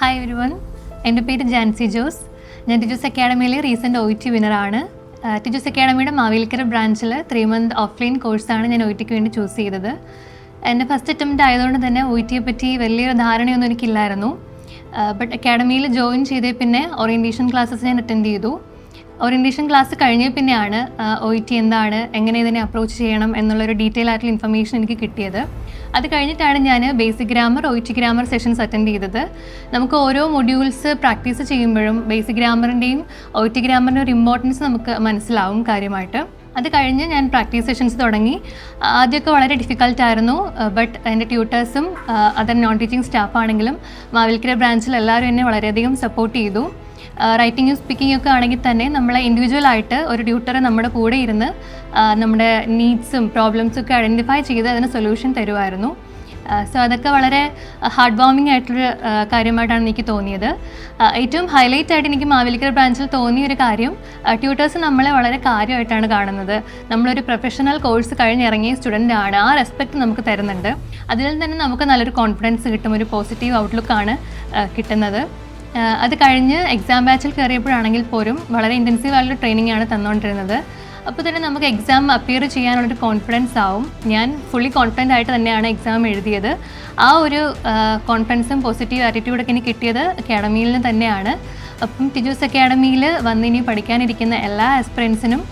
Hi every one എന്റെ പേര് ജാൻസി ജോസ്. ഞാൻ ടിജൂസ് അക്കാഡമിയിലെ റീസെന്റ് ഒ ടി വിന്നറാണ് ടിജൂസ് അക്കാഡമിയുടെ മാവേലിക്കര ബ്രാഞ്ചിൽ ത്രീ മന്ത് ഓഫ്ലൈൻ കോഴ്സാണ് ഞാൻ ഒ ടിക്ക് വേണ്ടി ചൂസ് ചെയ്തത്. എന്റെ ഫസ്റ്റ് അറ്റംപ്റ്റ് ആയതുകൊണ്ട് തന്നെ ഒ ടിയെ പറ്റി വലിയൊരു ധാരണയൊന്നും എനിക്കില്ലായിരുന്നു. ബട്ട് അക്കാഡമിയിൽ ജോയിൻ ചെയ്തേ പിന്നെ ഓറിയന്റേഷൻ ക്ലാസ്സസ് ഞാൻ അറ്റൻഡ് ചെയ്തു. ഓറിയന്റേഷൻ ക്ലാസ് കഴിഞ്ഞ പിന്നെയാണ് ഒ ടി എന്താണ് എങ്ങനെ ഇതിനെ അപ്രോച്ച് ചെയ്യണം എന്നുള്ളൊരു ഡീറ്റെയിൽ ആയിട്ടുള്ള ഇൻഫർമേഷൻ എനിക്ക് കിട്ടിയത്. അത് കഴിഞ്ഞിട്ടാണ് ഞാൻ basic grammar O T grammar sessions attend ചെയ്തത്. നമുക്ക് ഓരോ മൊഡ്യൂൾസ് പ്രാക്ടീസ് ചെയ്യുമ്പോഴും ബേസിക് ഗ്രാമറിന്റെയും ഒ ടി ഗ്രാമറിന്റെ ഒരു ഇമ്പോർട്ടൻസ് നമുക്ക് മനസ്സിലാവും കാര്യമായിട്ട്. അത് കഴിഞ്ഞ് ഞാൻ പ്രാക്ടീസ് സെഷൻസ് തുടങ്ങി. ആദ്യമൊക്കെ വളരെ ഡിഫിക്കൽട്ട് ആയിരുന്നു ബട്ട് എന്റെ ട്യൂട്ടേഴ്സും അതർ നോൺ ടീച്ചിങ് സ്റ്റാഫ് ആണെങ്കിലും മാവിൽക്കര ബ്രാഞ്ചിൽ എല്ലാവരും എന്നെ വളരെയധികം സപ്പോർട്ട് ചെയ്തു. റൈറ്റിങ്ങും സ്പീക്കിംഗ് ഒക്കെ ആണെങ്കിൽ തന്നെ നമ്മളെ ഇൻഡിവിജ്വൽ ആയിട്ട് ഒരു ട്യൂട്ടർ നമ്മുടെ കൂടെ ഇരുന്ന് നമ്മുടെ നീഡ്സും പ്രോബ്ലംസും ഒക്കെ ഐഡന്റിഫൈ ചെയ്ത് അതിന് സൊല്യൂഷൻ തരുമായിരുന്നു സോ അതൊക്കെ വളരെ ഹാർഡ് വാമിംഗ് ആയിട്ടൊരു കാര്യമായിട്ടാണ് എനിക്ക് തോന്നിയത്. ഏറ്റവും ഹൈലൈറ്റ് ആയിട്ട് എനിക്ക് മാവേലിക്കര ബ്രാഞ്ചിൽ തോന്നിയ ഒരു കാര്യം ട്യൂട്ടേഴ്സ് നമ്മളെ വളരെ കാര്യമായിട്ടാണ് കാണുന്നത്. നമ്മളൊരു പ്രൊഫഷണൽ കോഴ്സ് കഴിഞ്ഞിറങ്ങിയ സ്റ്റുഡന്റ് ആണ്. ആ റെസ്പെക്റ്റ് നമുക്ക് തരുന്നുണ്ട്. അതിൽ തന്നെ നമുക്ക് നല്ലൊരു കോൺഫിഡൻസ് കിട്ടും ഒരു പോസിറ്റീവ് ഔട്ട്ലുക്കാണ് കിട്ടുന്നത്. അത് കഴിഞ്ഞ് എക്സാം ബാച്ചിൽ കയറിയപ്പോഴാണെങ്കിൽ പോലും വളരെ ഇന്റൻസീവ് ആയിട്ടുള്ള ട്രെയിനിങ് ആണ് തന്നുകൊണ്ടിരുന്നത് അപ്പോൾ തന്നെ നമുക്ക് എക്സാം അപ്പിയർ ചെയ്യാനുള്ളൊരു കോൺഫിഡൻസ് ആവും. ഞാൻ ഫുള്ളി കോൺഫിഡന്റ് ആയിട്ട് തന്നെയാണ് എക്സാം എഴുതിയത്. ആ ഒരു കോൺഫിഡൻസും പോസിറ്റീവ് ആറ്റിറ്റ്യൂഡൊക്കെ എനിക്ക് കിട്ടിയത് അക്കാഡമിയിൽ നിന്ന് തന്നെയാണ്. അപ്പം ടിജൂസ് അക്കാഡമിയിൽ വന്നിനി പഠിക്കാനിരിക്കുന്ന എല്ലാ ആസ്പിറൻസിനും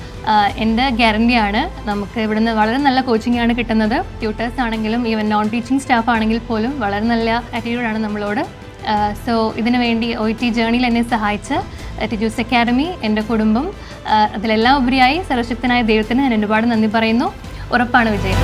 എന്റെ ഗ്യാരണ്ടിയാണ് നമുക്ക് ഇവിടുന്ന് വളരെ നല്ല കോച്ചിങ് ആണ് കിട്ടുന്നത്. ട്യൂട്ടേഴ്സ് ആണെങ്കിലും ഈവൻ നോൺ ടീച്ചിങ് സ്റ്റാഫ് ആണെങ്കിൽ പോലും വളരെ നല്ല ആറ്റിറ്റ്യൂഡാണ് നമ്മളോട് സോ ഇതിനു വേണ്ടി ഒ ടി ജേണിയിൽ എന്നെ സഹായിച്ച ടിജൂസ് അക്കാഡമി എന്റെ കുടുംബം അതിലെല്ലാം ഉപരിയായി സർവശക്തനായ ദൈവത്തിന് ഞാൻ ഒരുപാട് നന്ദി പറയുന്നു. ഉറപ്പാണ് വിജയം.